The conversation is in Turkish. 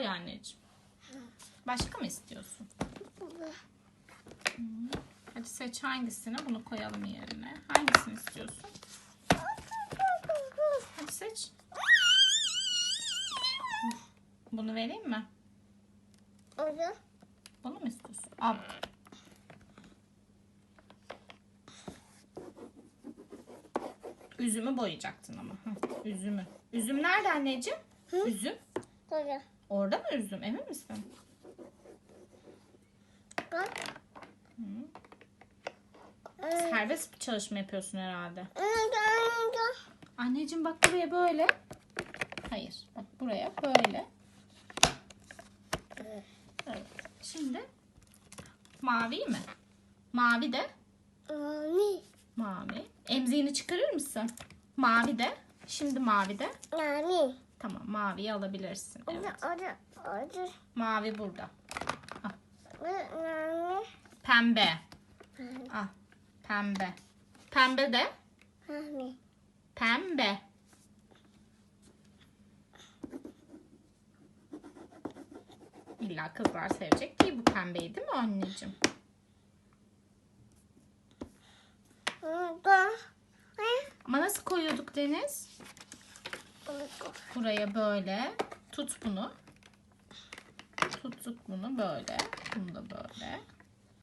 koy anneciğim. Başka mı istiyorsun? Hadi seç hangisini. Bunu koyalım yerine. Hangisini istiyorsun? Hadi seç. Bunu vereyim mi? Orada. Bunu mu istiyorsun? Al. Üzümü boyayacaktın ama. Hı, üzümü. Üzüm nerede anneciğim? Üzüm. Orada. Orada mı üzüm? Emin misin? Bak. Serbest bir çalışma yapıyorsun herhalde. Anneciğim bak buraya böyle. Hayır. Bak buraya böyle. Evet. Şimdi mavi mi? Mavi de. Nani? Mavi. Emziğini çıkarır mısın? Mavi de. Şimdi mavi de. Nani? Tamam maviyi alabilirsin. Evet. Orada. Orada. Mavi burada. Nani? Pembe. Ah. Pembe. Pembe de. Nani? Pembe. İlla kızlar sevecek değil bu pembeyi değil mi anneciğim? Ama nasıl koyuyorduk Deniz? Buraya böyle. Tut bunu. Tuttuk bunu böyle. Bunu da böyle.